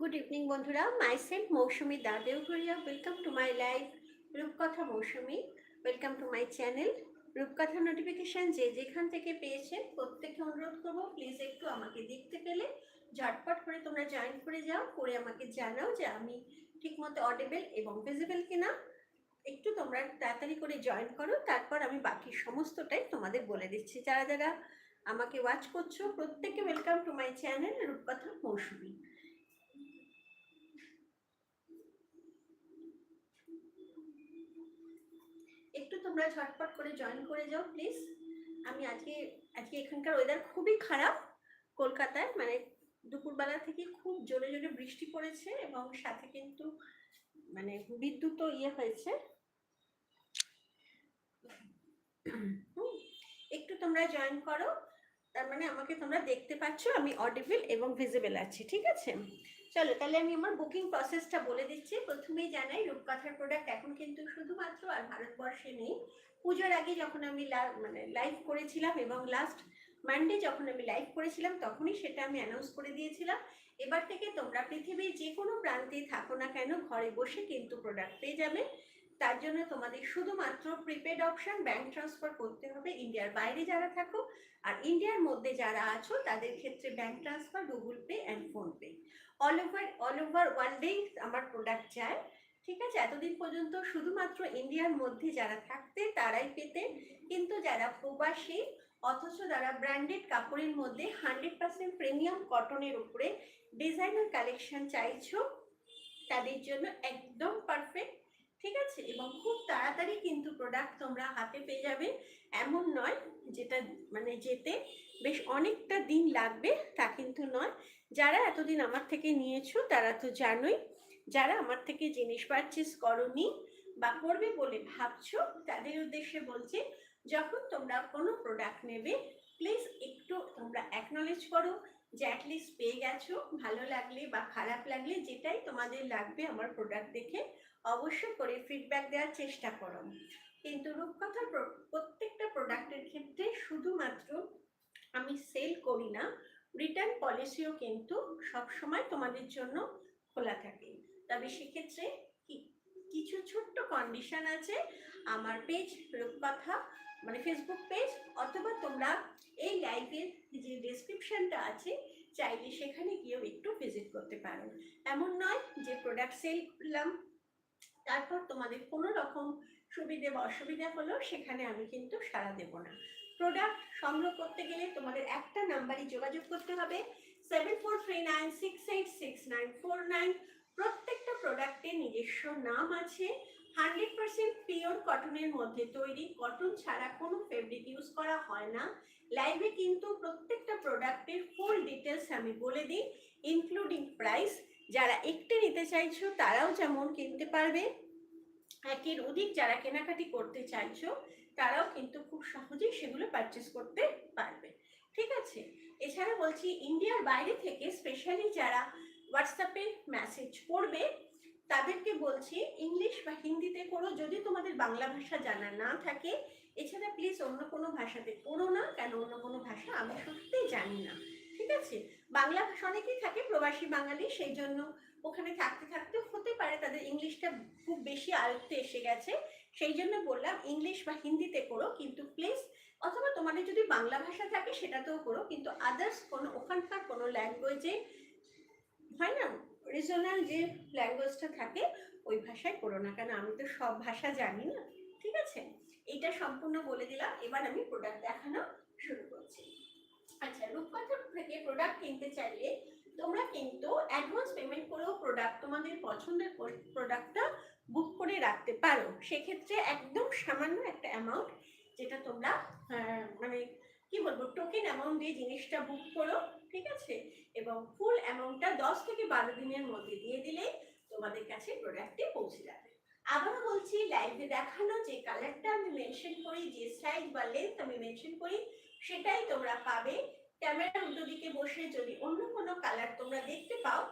Good evening বন্ধুরা। My self মৌসুমি দাদেও ভরিয়া welcome to my life Rupkatha Mousumi. Welcome to my channel Rupkatha notification যে যেখান থেকে পেয়েছেন প্রত্যেকে অনুরোধ করব প্লিজ একটু আমাকে দেখতে পেলে। ঝটপট করে তোমরা জয়েন করে যাও, করে আমাকে জানাও যে আমি ঠিকমতো অডেবেল এবং ভিজিবল কিনা। একটু তোমরা তাড়াতাড়ি করে জয়েন করো, তারপর আমি বাকি সমস্তটাই তোমাদের বলে দিচ্ছি। যারা যারা আমাকে ওয়াচ করছ প্রত্যেকে ওয়েলকাম টু মাই চ্যানেল রূপকথা মৌসুমি একটু তোমরা ঝটপট করে জয়েন করে যাও প্লিজ আমি আজকে আজকে এখানকার ওয়েদার খুবই খারাপ। কলকাতায় মানে দুপুরবেলা থেকে খুব জোরে জোরে বৃষ্টি পড়েছে এবং সাথে কিন্তু মানে বিদ্যুৎও ইয়ে হয়েছে। একটু তোমরা জয়েন করো। তার মানে আমাকে তোমরা দেখতে পাচ্ছ, আমি অডিবল এবং ভিজিবল আছি, ঠিক আছে? চলো, তাহলে আমি আমার বুকিং প্রসেসটা বলে দিচ্ছি। প্রথমেই জানাই, রূপকথার প্রোডাক্ট এখন কিন্তু শুধুমাত্র আর ভারতবর্ষে নেই। পুজোর আগে যখন আমি মানে লাইভ করেছিলাম এবং লাস্ট মানডে যখন আমি লাইভ করেছিলাম, তখনই সেটা আমি অ্যানাউন্স করে দিয়েছিলাম। এবার থেকে তোমরা পৃথিবীর যে কোনো প্রান্তে থাকো না কেন, ঘরে বসে কিন্তু প্রোডাক্ট পেয়ে যাবে। তার জন্য তোমাদের শুধুমাত্র প্রিপেড অপশন ব্যাংক ট্রান্সফার করতে হবে। ইন্ডিয়ার বাইরে যারা থাকো আর ইন্ডিয়ার মধ্যে যারা আছো, তাদের ক্ষেত্রে bank transfer Google Pay and PhonePe all over all over ওয়ার্ল্ডেই আমার প্রোডাক্ট যায়। ঠিক আছে? এতদিন পর্যন্ত শুধুমাত্র ইন্ডিয়ার মধ্যে যারা থাকতে, তারাই পেতে। কিন্তু যারা প্রবাসী, অথচ যারা ব্র্যান্ডেড কাপড়ের মধ্যে হান্ড্রেড পার্সেন্ট প্রিমিয়াম কটনের উপরে ডিজাইনার কালেকশন চাইছো, তাদের জন্য একদম পারফেক্ট ঠিক আছে? এবং খুব তাড়াতাড়ি কিন্তু প্রোডাক্ট তোমরা হাতে পেয়ে যাবে। এমন নয় যেটা মানে যেতে বেশ অনেকটা দিন লাগবে, তা কিন্তু নয়। যারা এতদিন আমার থেকে নিয়েছো, তারা তো জানোই। যারা আমার থেকে জিনিস পারচেস করনি বা করবে বলে ভাবছ, তাদের উদ্দেশ্যে বলছি, যখন তোমরা কোনো প্রোডাক্ট নেবে প্লিজ একটু তোমরা অ্যাকনোলেজ করো যে অ্যাটলিস্ট পেয়ে গেছো। ভালো লাগলে বা খারাপ লাগলে যেটাই তোমাদের লাগবে আমার প্রোডাক্ট দেখে অবশ্যই করে ফিডব্যাক দেওয়ার চেষ্টা করো। কিন্তু রূপকথার প্রত্যেকটা প্রোডাক্টের ক্ষেত্রে শুধুমাত্র আমি সেল করি না রিটার্ন পলিসিও কিন্তু সবসময় তোমাদের জন্য খোলা থাকে। তবে সেক্ষেত্রে কি- কিছু ছোট্ট কন্ডিশন আছে আমার পেজ রূপকথা মানে ফেসবুক পেজ অথবা তোমরা এই লাইভের যে ডেসক্রিপশনটা আছে, চাইলে সেখানে গিয়েও একটু ভিজিট করতে পারো। এমন নয় যে প্রোডাক্ট সেল করলাম তারপর তোমাদের কোনো রকম সুবিধে বা অসুবিধা হলো সেখানে আমি কিন্তু সাড়া দেব না। প্রোডাক্ট সংগ্রহ করতে গেলে তোমাদের একটা নাম্বারই যোগাযোগ করতে হবে। Seven four three nine six eight six nine four nine প্রত্যেকটা প্রোডাক্টের নিজস্ব নাম আছে। হান্ড্রেড পার্সেন্ট পিওর কটনের মধ্যে তৈরি। কটন ছাড়া কোনো ফেব্রিক ইউজ করা হয় না। লাইভে কিন্তু প্রত্যেকটা প্রোডাক্টের ফুল ডিটেলস আমি বলে দিই ইনক্লুডিং প্রাইস যারা একটি নিতে চাইছো, তারাও যেমন কিনতে পারবে। একের অধিক যারা কেনাকাটি করতে চাইছো, তারাও কিন্তু খুব সহজেই সেগুলো পারচেস করতে পারবে। ঠিক আছে? এছাড়া বলছি ইন্ডিয়ার বাইরে থেকে স্পেশালি যারা হোয়াটসঅ্যাপে মেসেজ করবে, তাদেরকে বলছি ইংলিশ বা হিন্দিতে করো। যদি তোমাদের বাংলা ভাষা জানা না থাকে, এছাড়া প্লিজ অন্য কোনো ভাষাতে করো না, কেন অন্য কোনো ভাষা আমি সত্যিই জানি না। ঠিক আছে? বাংলা ভাষা অনেকেই থাকে, প্রবাসী বাঙালি, সেই জন্য ওখানে থাকতে থাকতে হতে পারে তাদের ইংলিশটা খুব বেশি আয়ত্তে এসে গেছে। সেই জন্য বললাম, ইংলিশ বা হিন্দিতে করো কিন্তু প্লিজ অথবা তোমাদের যদি বাংলা ভাষা থাকে সেটাতেও করো কিন্তু আদার্স কোনো, ওখানকার কোনো ল্যাঙ্গুয়েজে হয় না? রিজনাল যে ল্যাঙ্গুয়েজটা থাকে, ওই ভাষায় করো না, কেন আমি তো সব ভাষা জানি না, ঠিক আছে? এইটা সম্পূর্ণ বলে দিলাম, এবার আমি প্রোডাক্ট দেখানো শুরু করছি। আচ্ছা রূপকথার থেকে প্রোডাক্ট কিনতে চাইলে তোমরা কিন্তু অ্যাডভান্স পেমেন্ট করেও প্রোডাক্ট তোমাদের পছন্দের প্রোডাক্টটা বুক করে রাখতে পারো। সেক্ষেত্রে একদম সামান্য একটা অ্যামাউন্ট যেটা তোমরা মানে কি বলব টোকেন অ্যামাউন্ট দিয়ে জিনিসটা বুক করো, ঠিক আছে? এবং ফুল অ্যামাউন্টটা দশ থেকে বারো দিনের মধ্যে দিয়ে দিলেই তোমাদের কাছে প্রোডাক্টটি পৌঁছে যাবে। আবারও বলছি লাইভে দেখানো যে কালারটা আমি মেনশন করি, যে সাইজ বা লেন্থ আমি মেনশন করি সেটাই তোমরা পাবে। ক্যামেরার উল্টো দিকে বসে যদি অন্য কোনো কালার তোমরা দেখতে পাও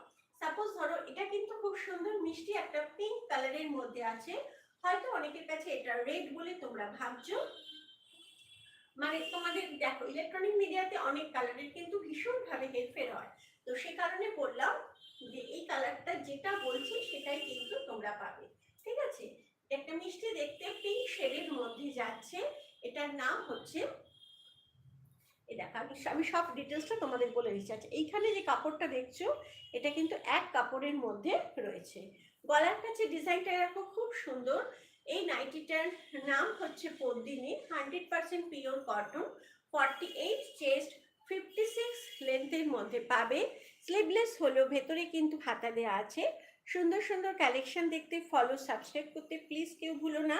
সাপোজ ধরো এটা কিন্তু খুব সুন্দর মিষ্টি একটা পিঙ্ক কালারের মধ্যে আছে। হয়তো অনেকের কাছে এটা রেড বলে তোমরা ভাবছ। মানে তোমাদের দেখো ইলেকট্রনিক মিডিয়াতে অনেক কালারের কিন্তু ভীষণভাবে হেরফের হয়। তো সে কারণে বললাম যে এই কালারটা যেটা বলছি সেটাই কিন্তু তোমরা পাবে। ঠিক আছে? একটা মিষ্টি দেখতে পিঙ্ক শেডের মধ্যে যাচ্ছে। এটার নাম হচ্ছে দেখো। আমি সব ডিটেলসটা তোমাদের বলে দিচ্ছি। আচ্ছা এইখানে যে কাপড়টা দেখছ, এটা কিন্তু এক কাপড়ের মধ্যে রয়েছে। গলার কাছে ডিজাইনটা এরকম খুব সুন্দর। এই নাইটিটার নাম হচ্ছে Padmini hundred percent pure cotton forty eight chest fifty six লেন্থের মধ্যে পাবে। স্লিভলেস হলেও ভেতরে কিন্তু হাতা দেওয়া আছে। সুন্দর সুন্দর কালেকশন দেখতে ফলো সাবস্ক্রাইব করতে প্লিজ কেউ ভুলো না।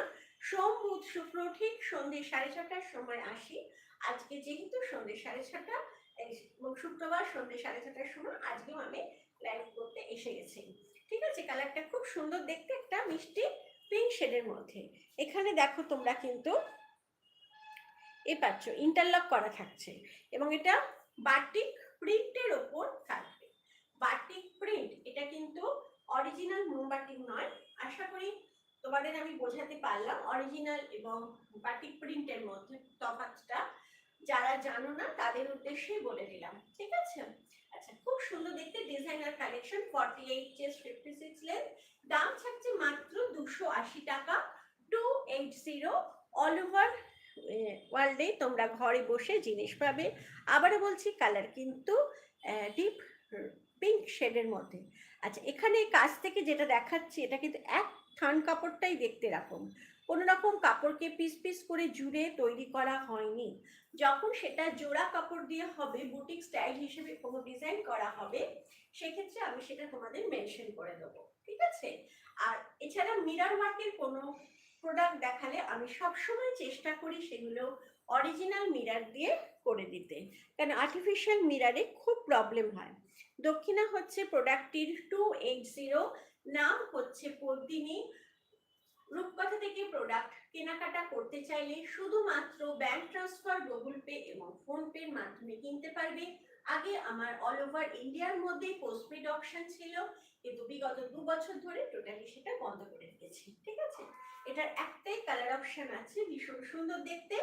সোম, বুধ, শুক্র ঠিক সন্ধ্যে সাড়ে ছটার সময় আসি। আজকে যেহেতু সন্ধ্যে সাড়ে ছটা এবং শুক্রবার সন্ধ্যে সাড়ে ছটার সময় আজকেও আমি লাইভ করতে এসে গেছি। ঠিক আছে? কালারটা খুব সুন্দর দেখতে একটা মিষ্টি পিঙ্ক শেডের মধ্যে। এখানে দেখো তোমরা কিন্তু এ পাচ্ছ ইন্টারলক করা থাকছে এবং এটা বাটিক প্রিন্টের ওপর থাকবে। বাটিক প্রিন্ট এটা কিন্তু অরিজিনাল মোমবাটিক নয়। আশা করি তোমাদের আমি বোঝাতে পারলাম অরিজিনাল এবং বাটিক প্রিন্টের মধ্যে তফাৎটা। যারা জানো না, তাদের উদ্দেশ্যে বলে দিলাম, ঠিক আছে? আচ্ছা খুব সুন্দর দেখতে designer collection forty eight chest fifty six length দাম থাকছে মাত্র দুশো আশি টাকা two eight zero all over ওয়ার্ল্ডে তোমরা ঘরে বসে জিনিস পাবে। আবারও বলছি কালার কিন্তু ডিপ পিঙ্ক শেডের মধ্যে। আচ্ছা এখানে কাছ থেকে যেটা দেখাচ্ছি, এটা কিন্তু এক থান কাপড়টাই দেখতে এরকম। কোনো রকম কাপড়কে পিস পিস করে জুড়ে তৈরি করা হয়নি। যখন সেটা জোড়া কাপড় দিয়ে হবে, বুটিক স্টাইল হিসেবে কোনো ডিজাইন করা হবে, সেক্ষেত্রে আমি সেটা তোমাদের মেনশন করে দেবো, ঠিক আছে? আর এছাড়া মিরার ওয়ার্কের কোনো প্রোডাক্ট দেখালে আমি সবসময় চেষ্টা করি সেগুলো অরিজিনাল মিরার দিয়ে করে দিতে। কারণ আর্টিফিশিয়াল মিরারে খুব প্রবলেম হয়। দক্ষিণা হচ্ছে প্রোডাক্টটির টু এইট জিরো নাম হচ্ছে পদ্মিনী রূপকথা থেকে প্রোডাক্ট কেনাকাটা করতে চাইলে শুধুমাত্র ব্যাংক ট্রান্সফার গুগল পে এবং ফোন পের মাধ্যমে কিনতে পারবে। আগে আমার অল ওভার ইন্ডিয়ার মধ্যেই পোস্টপেড অপশন ছিল, কিন্তু বিগত দু বছর ধরে টোটালি সেটা বন্ধ করে দিয়েছি ঠিক আছে? এটার একটাই কালার অপশন আছে, ভীষণ সুন্দর দেখতে।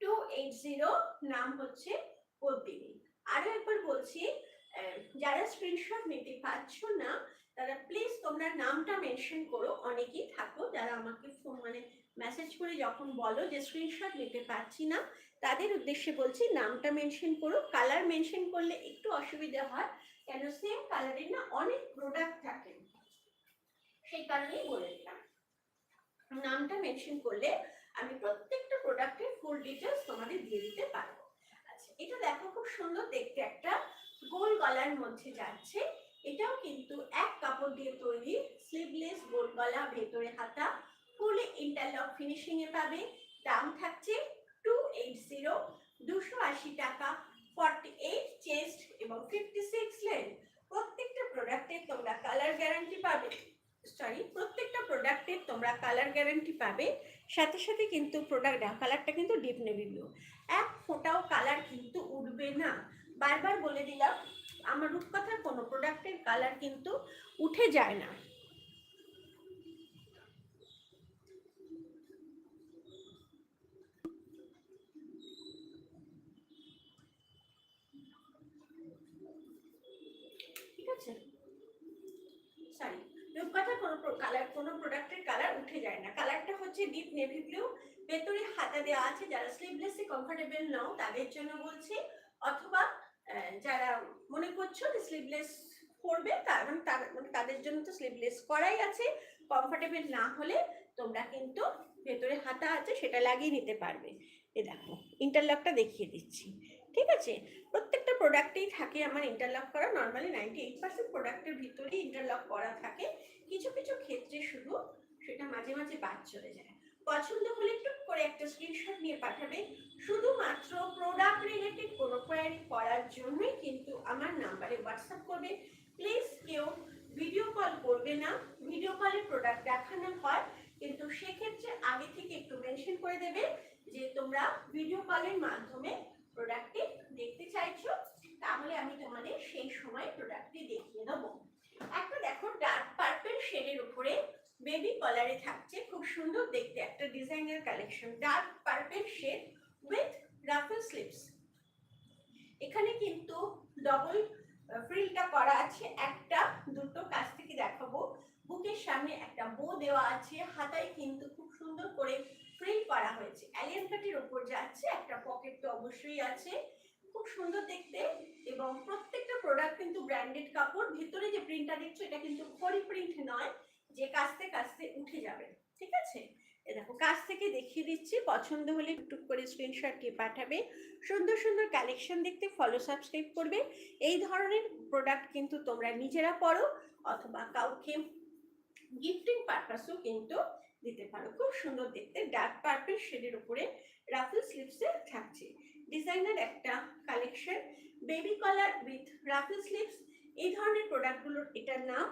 টু এইট জিরো নাম হচ্ছে পদ্মিনী আরও একবার বলছি যারা স্ক্রিনশট নিতে পারছ না, তারা প্লিজ তোমরা নামটা মেনশন করো, অনেকেই থাকো যারা আমাকে ফোন মানে মেসেজ করে যখন বলো যে স্ক্রিনশট নিতে পারছি না, তাদের উদ্দেশ্যে বলছি নামটা মেনশন করো কালার মেনশন করলে একটু অসুবিধা হয়, কেন সেম কালারের না অনেক প্রোডাক্ট থাকে। সেই কারণেই বলে দিলাম। নামটা মেনশন করলে আমি প্রত্যেকটা প্রোডাক্টের ফুল ডিটেলস তোমাদের দিয়ে দিতে পারব। আচ্ছা এটা দেখো খুব সুন্দর দেখতে একটা গোল গলার মধ্যে যাচ্ছে। এটাও কিন্তু এক কাপড় দিয়ে তৈরি স্লিভলেস গোল গলা ভেতরে হাতা। ফুলে ইন্টারলক ফিনিশিং এ পাবে। দাম থাকছে টু এইট জিরো দুশো আশি টাকা ফর্টি এইট চেস্ট এবং ফিফটি সিক্স লেন্থ প্রত্যেকটা প্রোডাক্টের তোমরা কালার গ্যারান্টি পাবে। সরি প্রত্যেকটা প্রোডাক্টের তোমরা কালার গ্যারান্টি পাবে। সাথে সাথে কিন্তু প্রোডাক্ট কালারটা কিন্তু ডিপ নেভি ব্লু এক ফোঁটাও কালার কিন্তু উঠবে না। বারবার বলে দিলাম, আমার রূপকথার কোনো প্রোডাক্টের কালার কিন্তু উঠে যায় না। ঠিক আছে? সরি রূপকথার কোনো কালার কোনো প্রোডাক্টের কালার উঠে যায় না। কালারটা হচ্ছে নেভি ব্লু ভেতরে হাতা দেওয়া আছে, যারা স্লিভলেসে কমফোর্টেবল নাও, তাদের জন্য বলছি, অথবা যারা মনে করছ যে স্লিভলেস করবে তার মানে তার- মানে তাদের জন্য তো স্লিভলেস করাই আছে। কমফোর্টেবল না হলে তোমরা কিন্তু ভেতরে হাতা আছে, সেটা লাগিয়ে নিতে পারবে। এ দেখো ইন্টারলকটা দেখিয়ে দিচ্ছি। ঠিক আছে? প্রত্যেকটা প্রোডাক্টেই থাকে আমার ইন্টারলক করা। নর্মালি নাইনটি এইট পার্সেন্ট প্রোডাক্টের ভিতরেই ইন্টারলক করা থাকে। কিছু কিছু ক্ষেত্রে শুধু সেটা মাঝে মাঝে বাদ চলে যায়। পছন্দ হলে টুক করে একটা স্ক্রিনশট নিয়ে পাঠাবে। শুধুমাত্র প্রোডাক্ট রিলেটেড কোনো কোয়ারি করার জন্যই কিন্তু আমার নাম্বারে হোয়াটসঅ্যাপ করবে। প্লিজ কেউ ভিডিও কল করবে না। ভিডিও কলে প্রোডাক্ট দেখানো হয়, কিন্তু সেক্ষেত্রে আগে থেকে একটু মেনশন করে দেবে যে তোমরা ভিডিও কলের মাধ্যমে প্রোডাক্টটি দেখতে চাইছো। তাহলে আমি তোমাদের সেই সময় প্রোডাক্টটি দেখিয়ে দেবো। একটা দেখো ডার্ক পার্পল শেডের উপরে বেবি কলারে থাকছে, খুব সুন্দর দেখতে একটা ডিজাইনের collection dark purple shade with ruffle sleeves এখানে কিন্তু ডবল ফ্রিলটা করা আছে। একটা, দুটো কাছ থেকে দেখাবো। বুকের সামনে একটা বো দেওয়া আছে। হাতায় কিন্তু খুব সুন্দর করে ফ্রিল করা হয়েছে। অ্যালিয়ান কাটের ওপর যাচ্ছে একটা পকেট তো অবশ্যই আছে। খুব সুন্দর দেখতে এবং প্রত্যেকটা প্রোডাক্ট কিন্তু ব্র্যান্ডেড কাপড়। ভিতরে যে প্রিন্টটা দেখছ, এটা কিন্তু খড়ি প্রিন্ট নয়। যে কাস্তে কাস্তে উঠে যাবে, ঠিক আছে? এ দেখো কাছ থেকে দেখিয়ে দিচ্ছি, পছন্দ হলে টুক করে স্ক্রিনশট দিয়ে পাঠাবে। সুন্দর সুন্দর কালেকশন দেখতে ফলো সাবস্ক্রাইব করবে। এই ধরনের প্রোডাক্ট কিন্তু তোমরা নিজেরা পড়ো অথবা কাউকে গিফটিং পারপাসও কিন্তু দিতে পারো। খুব সুন্দর দেখতে ডার্ক পার্পল শেডের উপরে রাফেল স্লিভসে থাকছে। ডিজাইনার একটা collection baby collar with ruffle sleeves এই ধরনের প্রোডাক্টগুলোর এটার নাম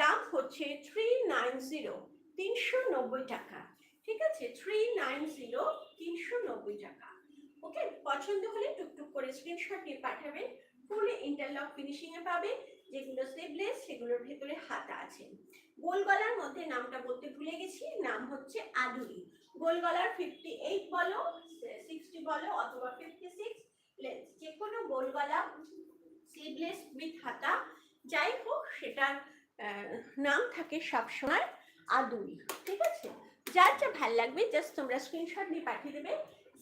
দাম হচ্ছে থ্রি নাইন জিরো তিনশো নব্বই টাকা। ঠিক আছে? থ্রি নাইন জিরো তিনশো নব্বই টাকা। ওকে? পছন্দ হলে টুকটুক করে স্ক্রিনশট নিয়ে পাঠাবেন। ফুলে ইন্টারলক ফিনিশিং এ পাবে যেগুলো স্লিভলেস সেগুলোর ভেতরে হাতা আছে। গোল গলার মধ্যে নামটা বলতে ভুলে গেছি, নাম হচ্ছে আদুরি। গোল গলার ফিফটি এইট বলো সিক্সটি বলো, অথবা ফিফটি সিক্স যে কোনো গোল গলা স্লিভলেস উইথ হাতা যাই হোক সেটার আহ, নাম থাকে সবসময় আদুরি, ঠিক আছে? যার যা ভালো লাগবে জাস্ট তোমরা স্ক্রিনশট নিয়ে পাঠিয়ে দেবে।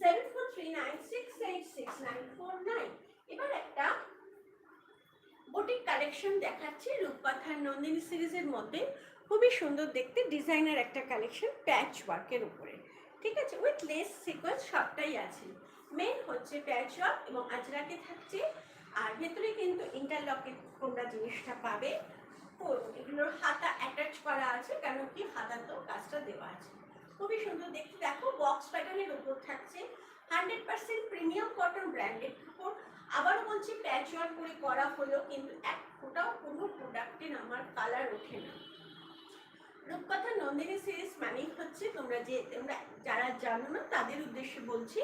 Seven four three nine six eight six nine four nine এবার একটা বুটিক কালেকশন দেখাচ্ছি রূপকথার নন্দিনী সিরিজের মধ্যে। খুবই সুন্দর দেখতে ডিজাইনার একটা কালেকশন প্যাচ ওয়ার্কের উপরে। ঠিক আছে? উইথ লেস সিকোয়েন্স সবটাই আছে। মেন হচ্ছে প্যাচ ওয়ার্ক এবং আজরাকে থাকছে। আর ভেতরে কিন্তু ইন্টারলকের তোমরা জিনিসটা পাবে। তো এগুলোর হাতা অ্যাটাচ করা আছে, কেন কি হাতাতেও কাজটা দেওয়া আছে। খুবই সুন্দর। দেখতে দেখো বক্স প্যাটার্নের উপর থাকছে। Hundred percent premium cotton branded কাপড়। আবারও বলছি প্যাচ ওয়ার্ক করে করা হলো, কিন্তু এক ফোটাও কোনো প্রোডাক্টের আমার কালার ওঠে না। রূপকথা নন্দিনী সিরিজ মানেই হচ্ছে তোমরা যে, তোমরা যারা জানো না, তাদের উদ্দেশ্যে বলছি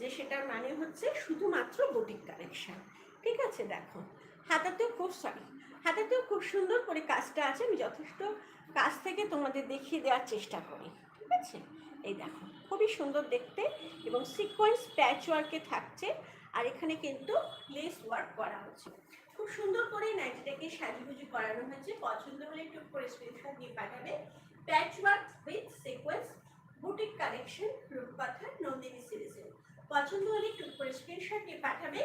যে সেটার মানে হচ্ছে শুধুমাত্র বুটিক কালেকশন ঠিক আছে, দেখো। হাতাতেও খুব সরি হাতাতেও খুব সুন্দর করে কাজটা আছে। আমি যথেষ্ট কাজ থেকে তোমাদের দেখিয়ে দেওয়ার চেষ্টা করি, ঠিক আছে? এই দেখো, খুবই সুন্দর দেখতে এবং সিকোয়েন্স প্যাচ ওয়ার্কে থাকছে। আর এখানে কিন্তু লেস ওয়ার্ক করা হচ্ছে। খুব সুন্দর করে নাইটিটাকে সাজুগুজু করানো হয়েছে। পছন্দ হলে একটু করে স্ক্রিনশট দিয়ে পাঠাবে। Patch work with sequins boutique collection Rupkatha Nandini সিরিজের পছন্দ হলে একটু করে স্ক্রিনশট দিয়ে পাঠাবে।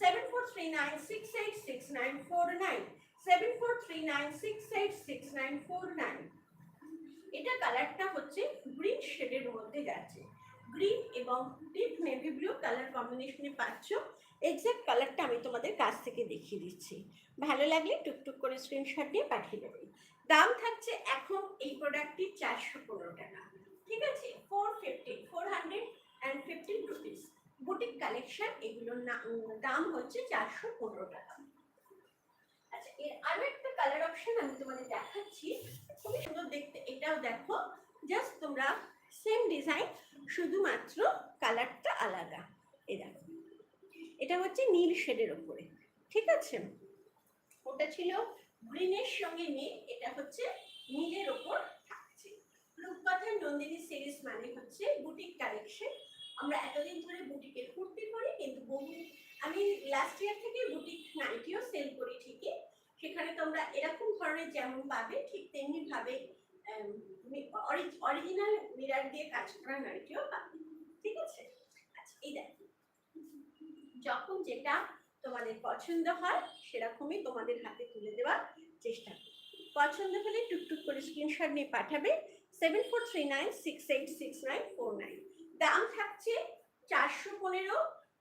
Seven four three nine six eight six nine four nine seven four three nine six eight six nine four nine এটা কালারটা হচ্ছে গ্রিন শেডের মধ্যে যাচ্ছে গ্রিন এবং ডিপ নেভি ব্লু কালার কম্বিনেশনে পাচ্ছ। এক্সাক্ট কালারটা আমি তোমাদের কাছ থেকে দেখিয়ে দিচ্ছি। ভালো লাগলে টুকটুক করে স্ক্রিনশট দিয়ে পাঠিয়ে দেবে। দাম থাকছে এখন এই প্রোডাক্টটি চারশো পনেরো টাকা। ঠিক আছে? Four fifty four hundred and fifteen rupees boutique collection এগুলোর দাম হচ্ছে চারশো পনেরো টাকা। আচ্ছা এর আরও একটা কালার অপশন আমি তোমাদের দেখাচ্ছি। খুবই সুন্দর দেখতে, এটাও দেখো। জাস্ট তোমরা সেম ডিজাইন শুধুমাত্র কালারটা আলাদা। এই দেখো। এটা হচ্ছে নীল শেডের ওপরে, ঠিক আছে? ওটা ছিল গ্রিনের সঙ্গে নীল, এটা হচ্ছে নীলের ওপর থাকছে। রূপকথা নন্দিনী সিরিজ মানে হচ্ছে বুটিক কালেকশন আমরা এতদিন ধরে বুটিকের কুর্তি করি কিন্তু বহু আমি লাস্ট ইয়ার থেকে বুটিক নাইটিও সেল করি ঠিকই সেখানে তোমরা এরকম ধরনের যেমন পাবে, ঠিক তেমনি ভাবে অরিজিনাল মিরার দিয়ে কাজ করা নাইটিও পাবে, ঠিক আছে? আচ্ছা এই দেখো। যখন যেটা তোমাদের পছন্দ হয়, সেরকমই তোমাদের হাতে তুলে দেওয়ার চেষ্টা করো। পছন্দ হলে টুকটুক করে স্ক্রিনশট নিয়ে পাঠাবে seven four three nine six eight six nine four nine দাম থাকছে চারশো পনেরো।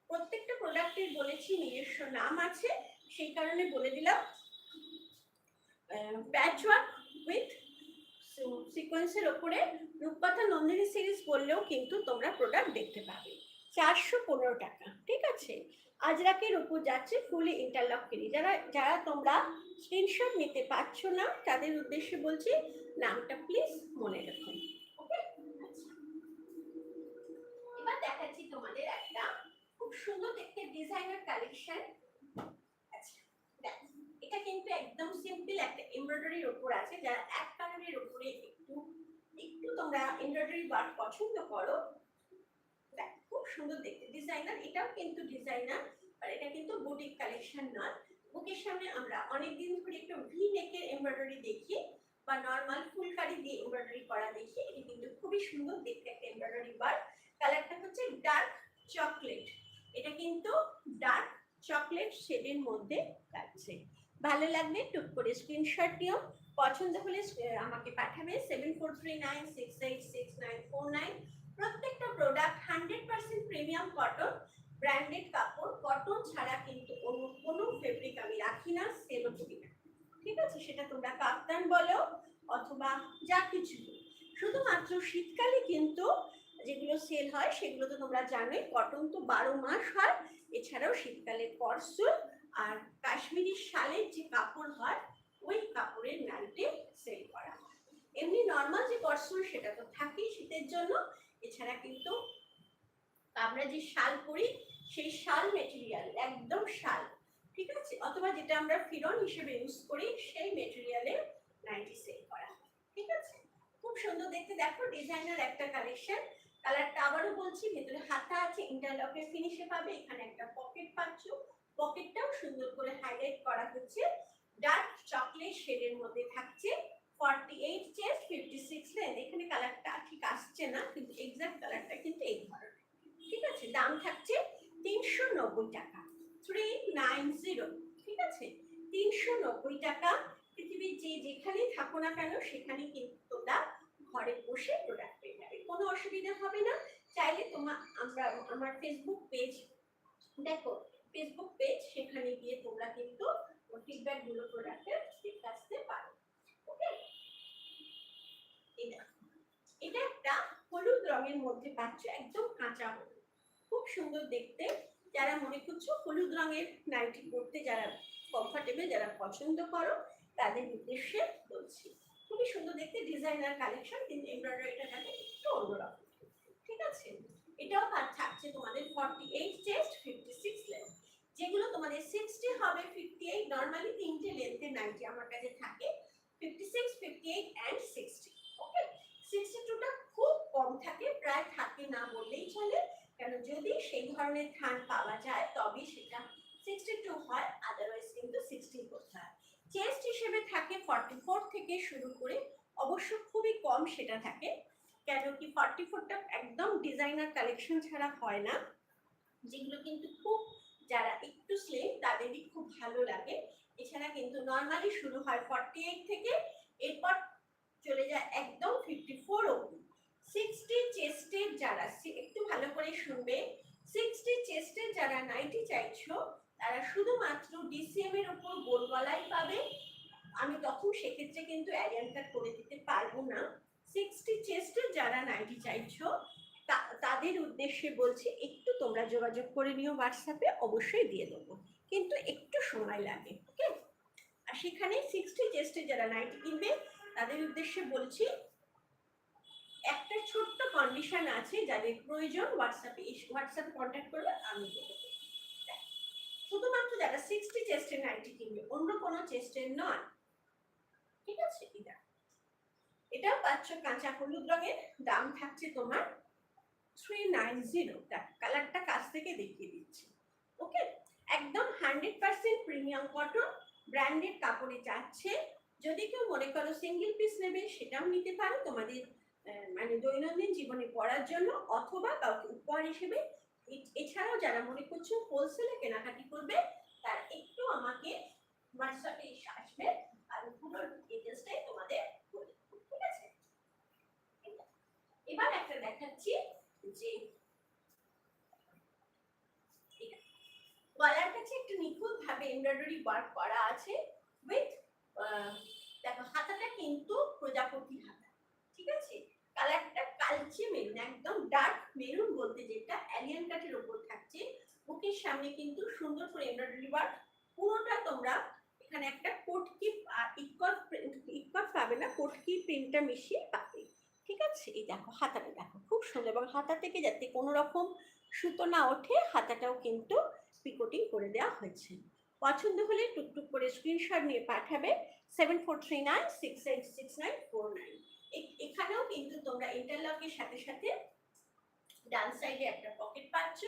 প্রত্যেকটা প্রোডাক্টের বলেছি, নিজস্ব নাম আছে, সেই কারণে বলে দিলাম প্যাচওয়ার্ক উইথ সিকোয়েন্সের ওপরে রূপকথা নন্দিনী সিরিজ বললেও কিন্তু তোমরা প্রোডাক্ট দেখতে পাবে। চারশো পনেরো টাকা, ঠিক আছে? আজরাকের উপর যাচ্ছে ফুলি ইন্টারলক কেরি যারা যারা তোমরা স্ক্রিনশট নিতে পারছ না, তাদের উদ্দেশ্যে বলছি, নামটা প্লিজ মনে রাখুন ওকে এবার দেখাচ্ছি তোমাদের একটা খুব সুন্দর দেখতে ডিজাইনার কালেকশন আচ্ছা এটা কিন্তু একদম সিম্পল একটা এমব্রয়ডারির উপর আছে, যারা এক কালারের উপরে একটু একটু তোমরা এমব্রয়ডারি ওয়ার্ক পছন্দ করো। খুব সুন্দর দেখতে ডিজাইনার এটাও কিন্তু ডিজাইনার আর এটা কিন্তু বুটিক কালেকশন নয়। বুকের সামনে আমরা অনেকদিন ধরে একটু ভি নেকের এমব্রয়ডারি দেখি, বা নর্মাল ফুলকারি দিয়ে এমব্রয়ডারি করা দেখি, এটি কিন্তু খুবই সুন্দর দেখতে একটা এমব্রয়ডারি বার কালারটা হচ্ছে ডার্ক চকলেট এটা কিন্তু ডার্ক চকলেট শেডের মধ্যে থাকছে ভালো লাগলে টুক করে স্ক্রিনশট নিও পছন্দ হলে আমাকে পাঠাবে। Seven four three nine six eight six nine four nine প্রত্যেকটা product hundred percent premium cotton branded কাপড়। কটন ছাড়া কিন্তু অন্য কোনো ফেব্রিক আমি রাখি না সেলও করি না। ঠিক আছে? সেটা তোমরা কাপ্তান বলো, অথবা যা কিছু। শুধুমাত্র শীতকালে কিন্তু যেগুলো সেল হয়, সেগুলো তো তোমরা জানোই। কটন তো বারো মাস হয়, এছাড়াও শীতকালে করসুল আর কাশ্মীরি শালের যে কাপড় হয়, ওই কাপড়ের নাইটে সেল করা হয়। এমনি নর্মাল যে করসুল সেটা তো থাকেই শীতের জন্য। এছাড়া কিন্তু আমরা যে শাল পরি, সেই শাল মেটেরিয়াল একদম শাল, ঠিক আছে? অথবা যেটা আমরা ফিরন হিসেবে ইউজ করি, সেই মেটেরিয়ালে নাইটি সেল করা ঠিক আছে? খুব সুন্দর দেখতে দেখো ডিজাইনার একটা কালেকশন কালারটা আবারও বলছি, ভেতরে হাতা আছে ইন্টারলকের ফিনিশে পাবে, এখানে একটা পকেট পাচ্ছ। পকেটটাও সুন্দর করে হাইলাইট করা হচ্ছে। ডার্ক চকলেট শেডের মধ্যে থাকছে। Forty eight chest fifty six length এখানে কালারটা ঠিক আসছে না, কিন্তু এক্সাক্ট কালারটা কিন্তু এই ধরনের। ঠিক আছে? দাম থাকছে তিনশো নব্বই টাকা। থ্রি নাইন জিরো ঠিক আছে? তিনশো নব্বই টাকা। পৃথিবীর যে যেখানেই থাকো না কেন সেখানে কিন্তু তোমরা ঘরে বসে প্রোডাক্ট পেয়ে যাবে। কোনো অসুবিধা হবে না। চাইলে তোমার আমরা আমার ফেসবুক পেজ দেখো ফেসবুক পেজ সেখানে গিয়ে তোমরা কিন্তু ফিডব্যাকগুলো প্রোডাক্টের দেখে আসতে পারো। ওকে এটা এটা একটা হলুদ রঙের মধ্যে পাচ্ছ একদম কাঁচা হলুদ। খুব সুন্দর দেখতে। যারা মনে করছ হলুদ রঙের নাইটি পরতে যারা কমফর্টেবল যারা পছন্দ করো, তাদের উদ্দেশ্যে বলছি। খুবই সুন্দর দেখতে ডিজাইনার কালেকশন কিন্তু এমব্রয়ডারিটা থাকে একটু অন্যরকম। ঠিক আছে? এটাও থাকছে তোমাদের forty eight chest fifty six length যেগুলো তোমাদের সিক্সটি হবে ফিফটি এইট নর্মালি তিনটে লেন্থের নাইটি আমার কাছে থাকে fifty six fifty eight and sixty okay sixty টুটা খুব কম থাকে, প্রায় থাকে না বললেই চলে, কেন যদি সেই ধরনের থান পাওয়া যায় তবে সেটা সিক্সটি টু হয় আদারওয়াইজ কিন্তু সিক্সটি করতে হয়। চেস্ট হিসেবে থাকে ফর্টি ফোর থেকে শুরু করে, অবশ্য খুবই কম সেটা থাকে, কেন কি ফর্টি ফোরটা একদম ডিজাইনার কালেকশন ছাড়া হয় না, যেগুলো কিন্তু খুব যারা একটু স্লিম তাদেরই খুব ভালো লাগে। এছাড়া কিন্তু নর্মালি শুরু হয় ফর্টি এইট থেকে, এরপর চলে যায় একদম ফিফটি ফোর অব্দি সিক্সটি চেস্টের যারা একটু ভালো করে শুনবে। সিক্সটি চেস্টের যারা নাইটি চাইছো, তারা শুধুমাত্র ডিসিএম এর উপর গোল গলায় পাবে। আমি তখন সেক্ষেত্রে কিন্তু অ্যারিয়ান করে দিতে পারব না। সিক্সটি চেস্টের যারা নাইটি চাইছো তাদের উদ্দেশ্যে বলছি, একটু তোমরা যোগাযোগ করে নিও হোয়াটসঅ্যাপে অবশ্যই দিয়ে দেবো। কিন্তু একটু সময় লাগে ওকে আর সেখানে সিক্সটি চেস্টে যারা নাইটি কিনবে, তাদের উদ্দেশ্যে বলছি, একটা ছোট্ট কন্ডিশন আছে যাদের প্রয়োজন হোয়াটসঅ্যাপে হোয়াটসঅ্যাপে কন্ট্যাক্ট করবে, আমি শুধুমাত্র যারা সিক্সটি চেস্টের নাইটি কিনবে, অন্য কোনো চেস্টের নয়। ঠিক আছে এটা এটাও পাচ্ছ কাঁচা হলুদ রঙের, দাম থাকছে তোমার থ্রি নাইন জিরো কালারটা কাছ থেকে দেখিয়ে দিচ্ছি, ওকে? একদম hundred percent premium cotton branded কাপড়ে যাচ্ছে। যদি কেউ মনে করো সিঙ্গেল পিস নেবে, সেটাও নিতে পারো তোমাদের মানে দৈনন্দিন জীবনে পড়ার জন্য, অথবা কাউকে উপহার হিসেবে। এছাড়াও যারা মনে করছ হোলসেলে কেনাকাটি করবে, তারা একটু আমাকে হোয়াটসঅ্যাপে এসে আসবে, আর পুরো ডিটেলসটাই তোমাদের বলে ঠিক আছে? এবার একটা দেখাচ্ছি। যে গলার কাছে একটু নিখুঁত ভাবে এমব্রয়ডারি ওয়ার্ক করা আছে উইথ দেখো, হাতাটা কিন্তু প্রজাপতি হাতা, ঠিক আছে? কালারটা কালচে মেরুন একদম ডার্ক মেরুন বলতে যেটা অ্যালিয়ান কাটের ওপর থাকছে। বুকের সামনে কিন্তু সুন্দর করে এমব্রয়ডারি ওয়ার্ক, পুরোটা তোমরা এখানে একটা কোটকি ইকট ইকট পাবে না কোটকি প্রিন্টটা মিশিয়ে পাবে। ঠিক আছে? এই দেখো, হাতাটা দেখো, খুব সুন্দর। এবং হাতা থেকে যাতে কোনো রকম সুতো না ওঠে, হাতাটাও কিন্তু পিকোটিং করে দেওয়া হয়েছে। পছন্দ হলে টুকটুক করে স্ক্রিনশট নিয়ে পাঠাবে। Seven four three nine six eight six nine four nine এখানেও কিন্তু তোমরা ইন্টারলকের সাথে সাথে ডান সাইডে একটা পকেট পাচ্ছ।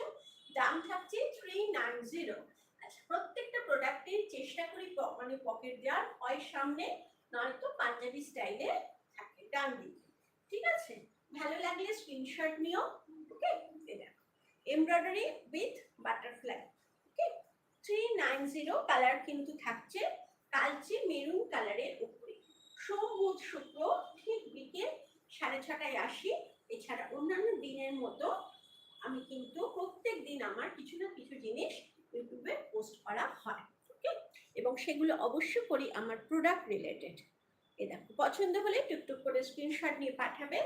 দাম থাকছে থ্রি নাইন জিরো আচ্ছা প্রত্যেকটা প্রোডাক্টের চেষ্টা করি মানে পকেট দেওয়ার। হয় সামনে, নয়তো পাঞ্জাবি স্টাইলে থাকে, ডান দিকে। ঠিক আছে? ভালো লাগলে স্ক্রিনশট নিও ওকে দেখো embroidery with butterfly okay three nine zero colour কিন্তু থাকছে, কালচে মেরুন কালারের উপরে। সোম বুধ শুক্র ঠিক বিকেল সাড়ে ছটায় আসি। এছাড়া অন্যান্য দিনের মতো আমি কিন্তু প্রত্যেক দিন আমার কিছু না কিছু জিনিস ইউটিউবে পোস্ট করা হয় ওকে এবং সেগুলো অবশ্য করি আমার প্রোডাক্ট রিলেটেড এ দেখো, পছন্দ হলে টুকটুক করে স্ক্রিনশট নিয়ে পাঠাবে।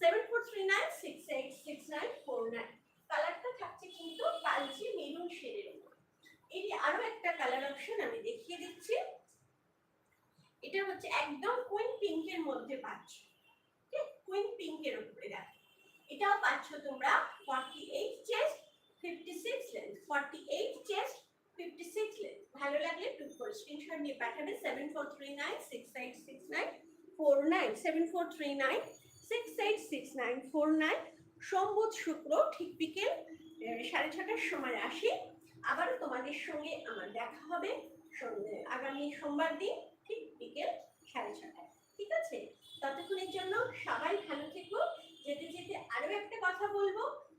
Seven four three nine six eight six nine four nine কালারটা থাকছে কিন্তু কালচে মেরুন শেডের উপর। যে আরও একটা কালার অপশন আমি দেখিয়ে দিচ্ছি। এটা হচ্ছে একদম কুইন পিঙ্কের মধ্যে পাচ্ছ। কুইন পিঙ্কের উপরে দেখো। এটাও পাচ্ছ তোমরা forty eight chest fifty six length forty eight chest fifty six ভালো লাগলে টুক করে স্ক্রিনশট নিয়ে পাঠাবে seven four three nine six six nine four nine seven four three nine six six nine four nine শুক্র ঠিক বিকেল সাড়ে ছটার সময় আসি। আবারও তোমাদের সঙ্গে আমার দেখা হবে আগামী সোমবার দিন ঠিক বিকেল সাড়ে ছটায়। ঠিক আছে? ততক্ষণের জন্য সবাই ভালো থেকো। যেতে যেতে আরও একটা কথা বলব।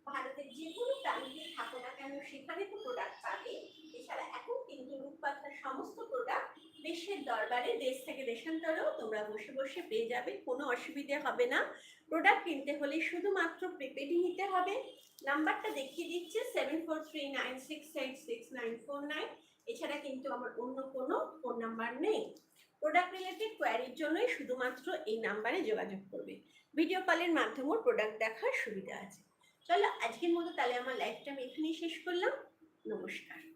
ভারতের যে কোনো প্রান্তে থাকো না কেন সেখানে তো প্রোডাক্ট পাবে এছাড়া এখন কিন্তু রূপপাতার সমস্ত প্রোডাক্ট দেশের দরবারে, দেশ থেকে দেশান্তরেও তোমরা বসে বসে পেয়ে যাবে, কোনো অসুবিধে হবে না। প্রোডাক্ট কিনতে হলে শুধুমাত্র প্রিপেডই নিতে হবে। নাম্বারটা দেখিয়ে দিচ্ছে seven four three nine six eight six nine four nine এছাড়া কিন্তু আমার অন্য কোনো ফোন নাম্বার নেই। প্রোডাক্ট রিলেটেড কোয়ারির জন্যই শুধুমাত্র এই নাম্বারে যোগাযোগ করবে। ভিডিও কলের মাধ্যমেও প্রোডাক্ট দেখার সুবিধা আছে। চলো, আজকের মতো তাহলে আমার লাইফটা আমি এখানেই শেষ করলাম। নমস্কার।